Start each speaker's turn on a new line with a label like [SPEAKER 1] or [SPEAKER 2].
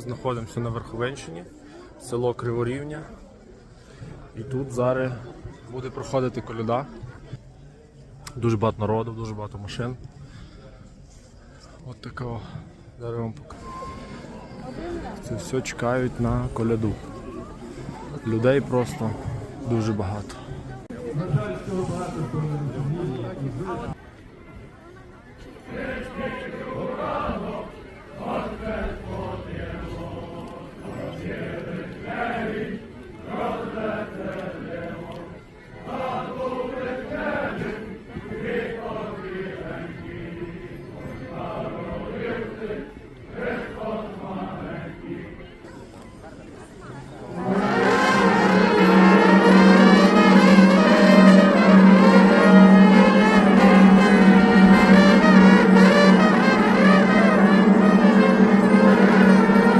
[SPEAKER 1] знаходимося на Верховенщині, село Криворівня. І тут зараз буде проходити коляда. Дуже багато народу, дуже багато машин. От такого. Зараз вам покажу. Це все чекають на коляду. Людей просто дуже багато.